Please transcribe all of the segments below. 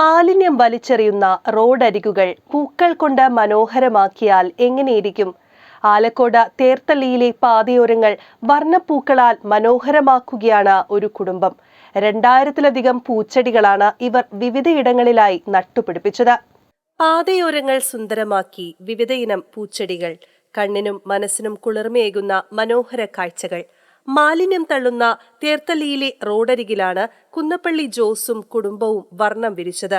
മാലിന്യം വലിച്ചെറിയുന്ന റോഡരികുകൾ പൂക്കൾ കൊണ്ട് മനോഹരമാക്കിയാൽ എങ്ങനെയിരിക്കും? ആലക്കോട് തേർത്തള്ളിയിലെ പാതയോരങ്ങൾ വർണപ്പൂക്കളാൽ മനോഹരമാക്കുകയാണ് ഒരു കുടുംബം. രണ്ടായിരത്തിലധികം പൂച്ചെടികളാണ് ഇവർ വിവിധയിടങ്ങളിലായി നട്ടുപിടിപ്പിച്ചത്. പാതയോരങ്ങൾ സുന്ദരമാക്കി വിവിധയിനം പൂച്ചെടികൾ കണ്ണിനും മനസ്സിനും കുളിർമയേകുന്ന മനോഹര കാഴ്ചകൾ മാലിന്യം തള്ളുന്ന തേർത്തലിയിലെ റോഡരികിലാണ് കുന്നപ്പള്ളി ജോസും കുടുംബവും വർണം വിരിച്ചത്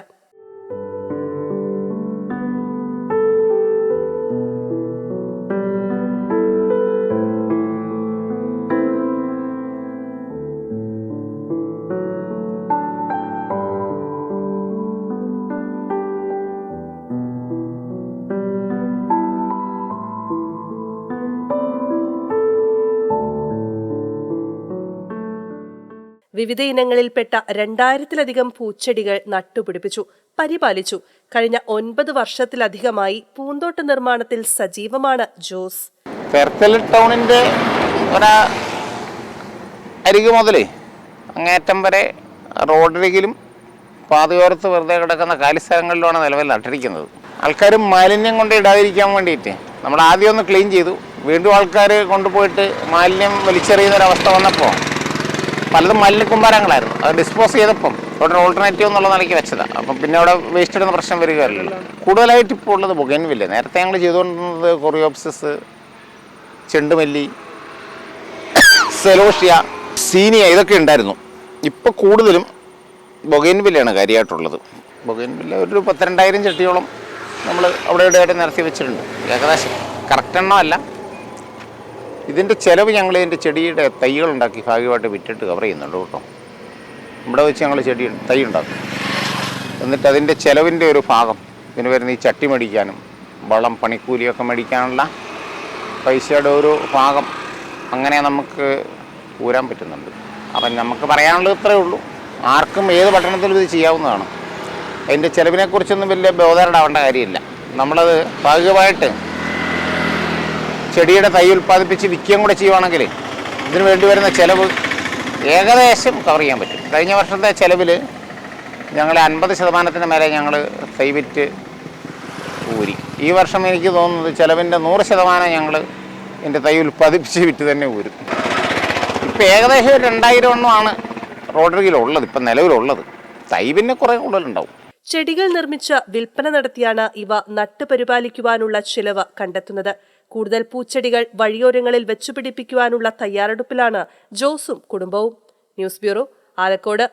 വിവിധ ഇനങ്ങളിൽപ്പെട്ട രണ്ടായിരത്തിലധികം പൂച്ചെടികൾ നട്ടുപിടിപ്പിച്ചു പരിപാലിച്ചു. കഴിഞ്ഞ ഒൻപത് വർഷത്തിലധികമായി പൂന്തോട്ട നിർമ്മാണത്തിൽ സജീവമാണ് ജോസ്. ടൗണിന്റെ അരികു മുതലേ അങ്ങേറ്റം വരെ റോഡരികിലും പാതയോരത്ത് വെറുതെ കിടക്കുന്ന കാലിസ്ഥലങ്ങളിലുമാണ് നിലവിൽ നട്ടിരിക്കുന്നത്. ആൾക്കാർ മാലിന്യം കൊണ്ട് ഇടാതിരിക്കാൻ വേണ്ടിയിട്ട് നമ്മൾ ആദ്യം ഒന്ന് ക്ലീൻ ചെയ്തു. വീണ്ടും ആൾക്കാർ കൊണ്ടുപോയിട്ട് മാലിന്യം വലിച്ചെറിയുന്ന അവസ്ഥ വന്നപ്പോൾ പലതും മാലിന്യ കുമ്പാരങ്ങളായിരുന്നു. അത് ഡിസ്പോസ് ചെയ്തപ്പം അവിടെ ഓൾട്ടർനേറ്റീവ് എന്നുള്ള നിലയ്ക്ക് വെച്ചതാണ് അപ്പം പിന്നെ അവിടെ വേസ്റ്റ് ഇടുന്ന പ്രശ്നം വരികയല്ലോ കൂടുതലായിട്ട് ഇപ്പോൾ ഉള്ളത് ബുഗൻവില്ല നേരത്തെ ഞങ്ങൾ ചെയ്തുകൊണ്ടിരുന്നത് കൊറിയോപ്സിസ് ചെണ്ടുമല്ലി സെലോഷ്യ സീനിയ ഇതൊക്കെ ഉണ്ടായിരുന്നു. ഇപ്പോൾ കൂടുതലും ബൊഗൈൻവില്ലയാണ് കാര്യമായിട്ടുള്ളത് ബൊഗൈൻവില്ല ഒരു പത്തിരണ്ടായിരം ചട്ടിയോളം നമ്മൾ അവിടെ ഇവിടെയായിട്ട് നിരത്തി വെച്ചിട്ടുണ്ട്. ഏകദേശം കറക്റ്റ് എണ്ണമല്ല. ഇതിന്റെ ചിലവ് ഞങ്ങൾ ഇതിന്റെ ചെടിയുടെ തൈകൾ ഉണ്ടാക്കി ഭാഗ്യമായിട്ട് വിറ്റിട്ട് കവർ ചെയ്യുന്നുണ്ട് കേട്ടോ. ഇവിടെ വെച്ച് ഞങ്ങൾ ചെടി തൈ ഉണ്ടാക്കും. എന്നിട്ട് അതിന്റെ ചിലവിന്റെ ഒരു ഭാഗം ഇതിന് വരുന്ന ഈ ചട്ടി മേടിക്കാനും വളം പണിക്കൂലിയൊക്കെ മേടിക്കാനുള്ള പൈസയുടെ ഒരു ഭാഗം അങ്ങനെ നമുക്ക് ഊരാൻ പറ്റുന്നുണ്ട്. അപ്പം നമുക്ക് പറയാനുള്ളത് ഇത്രയേ ഉള്ളൂ. ആർക്കും ഏത് പട്ടണത്തിലും ഇത് ചെയ്യാവുന്നതാണ്. അതിന്റെ ചിലവിനെക്കുറിച്ചൊന്നും വലിയ ബോധമുണ്ടാവേണ്ട കാര്യമില്ല. നമ്മളത് ഭാഗികമായിട്ട് ചെടിയുടെ തൈ ഉൽപ്പാദിപ്പിച്ച് വിൽക്കുകയും കൂടെ ചെയ്യുവാണെങ്കിൽ ഇതിന് വേണ്ടി വരുന്ന ചിലവ് ഏകദേശം കവർ ചെയ്യാൻ പറ്റും. കഴിഞ്ഞ വർഷത്തെ ചിലവിൽ ഞങ്ങൾ അൻപത് ശതമാനത്തിന് മേലെ ഞങ്ങൾ തൈ വിറ്റ് ഊരി. ഈ വർഷം എനിക്ക് തോന്നുന്നത് ചിലവിന്റെ നൂറ് ശതമാനം ഞങ്ങൾ എന്റെ തൈ ഉൽപ്പാദിപ്പിച്ച് വിറ്റ് തന്നെ ഊരും. ഇപ്പം ഏകദേശം ഒരു രണ്ടായിരം എണ്ണമാണ് റോഡരികിലുള്ളത് ഇപ്പം നിലവിലുള്ളത്. തൈ പിന്നെ കുറേ കൂടുതലുണ്ടാവും. ചെടികൾ നിർമ്മിച്ച വിൽപ്പന നടത്തിയാണ് ഇവ നട്ടുപരിപാലിക്കുവാനുള്ള ചിലവ് കണ്ടെത്തുന്നത്. കൂടുതൽ പൂച്ചെടികൾ വഴിയോരങ്ങളിൽ വെച്ചുപിടിപ്പിക്കുവാനുള്ള തയ്യാറെടുപ്പിലാണ് ജോസും കുടുംബവും. News bureau Alakode.